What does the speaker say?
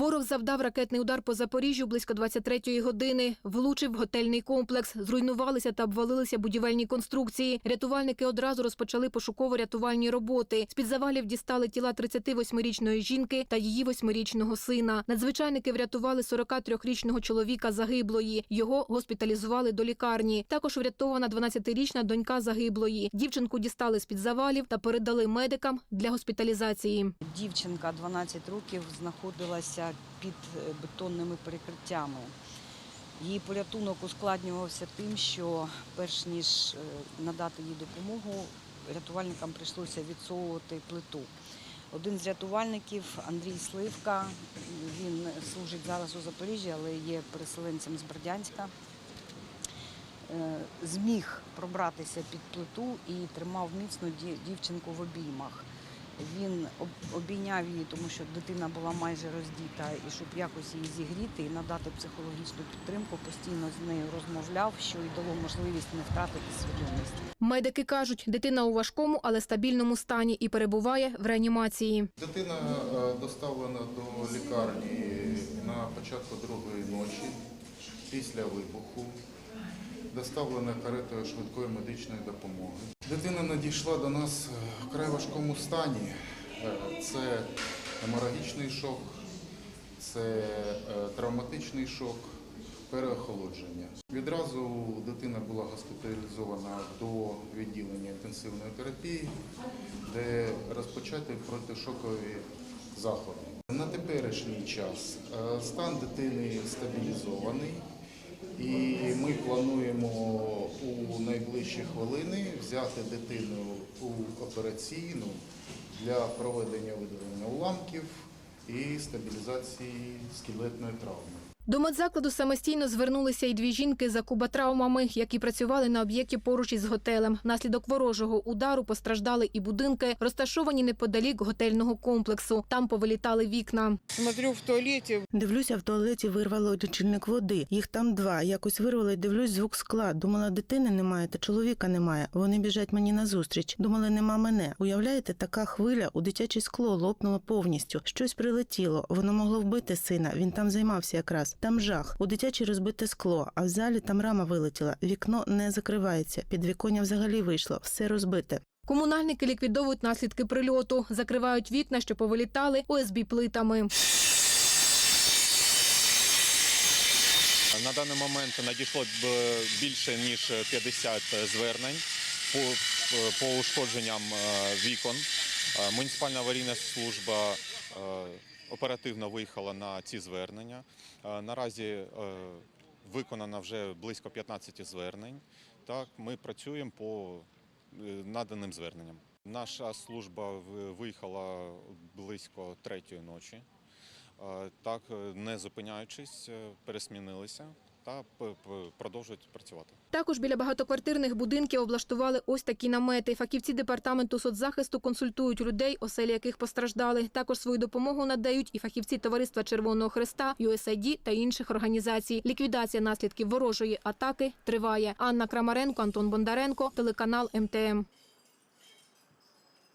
Ворог завдав ракетний удар по Запоріжжю близько 23-ї години. Влучив готельний комплекс. Зруйнувалися та обвалилися будівельні конструкції. Рятувальники одразу розпочали пошуково-рятувальні роботи. З-під завалів дістали тіла 38-річної жінки та її 8-річного сина. Надзвичайники врятували 43-річного чоловіка загиблої. Його госпіталізували до лікарні. Також врятована 12-річна донька загиблої. Дівчинку дістали з-під завалів та передали медикам для госпіталізації. Дівчинка 12 років знаходилася під е, бетонними перекриттями. Її порятунок ускладнювався тим, що перш ніж е, надати їй допомогу, рятувальникам прийшлося відсовувати плиту. Один з рятувальників Андрій Сливка, він служить зараз у Запоріжжі, але є переселенцем з Бердянська. е, Зміг пробратися під плиту і тримав міцно дівчинку в обіймах. Він обійняв її, тому що дитина була майже роздіта, і щоб якось її зігріти і надати психологічну підтримку, постійно з нею розмовляв, що й дало можливість не втратити свідомість. Медики кажуть, дитина у важкому, але стабільному стані і перебуває в реанімації. Дитина е, доставлена до лікарні на початку другої ночі після вибуху. Доставлена каретою швидкої медичної допомоги. Дитина надійшла до нас е, в вкрай важкому стані. Е, Це геморагічний шок, це е, травматичний шок, переохолодження. Відразу дитина була госпіталізована до відділення інтенсивної терапії, де розпочаті протишокові заходи. На теперішній час стан дитини стабілізований. І ми плануємо у найближчі хвилини взяти дитину у операційну для проведення видалення уламків і стабілізації скелетної травми. До медзакладу самостійно звернулися й дві жінки за кубатравмами, які працювали на об'єкті поруч із готелем. Внаслідок ворожого удару постраждали і будинки, розташовані неподалік готельного комплексу. Там повилітали вікна. Смотрю в туалете, Дивлюся, в туалеті вирвало лічильник води. Їх там два. Якось вирвали, дивлюсь, звук скла. Думала, дитини немає та чоловіка немає. Вони біжать мені назустріч. Думали, нема мене. Уявляєте, така хвиля у дитяче скло лопнуло повністю. Щось прилетіло. Воно могло вбити сина. Він там займався якраз. Там жах. У дитячій розбите скло, а в залі там рама вилетіла. Вікно не закривається. Підвіконня взагалі вийшло. Все розбите. Комунальники ліквідовують наслідки прильоту, закривають вікна, що повилітали ОСБ плитами. На даний момент надійшло б більше ніж 50 звернень по, по ушкодженням е, вікон. Е, Муніципальна аварійна служба е, оперативно виїхала на ці звернення. Е, Наразі е, виконано вже близько 15 звернень. Так, ми працюємо по е, наданим зверненням. Наша служба виїхала близько третьої ночі. Так, не зупиняючись, пересмінилися та продовжують працювати. Також біля багатоквартирних будинків облаштували ось такі намети. Фахівці департаменту соцзахисту консультують людей, оселі яких постраждали. Також свою допомогу надають і фахівці Товариства Червоного Хреста, USAID та інших організацій. Ліквідація наслідків ворожої атаки триває. Анна Крамаренко, Антон Бондаренко, телеканал МТМ.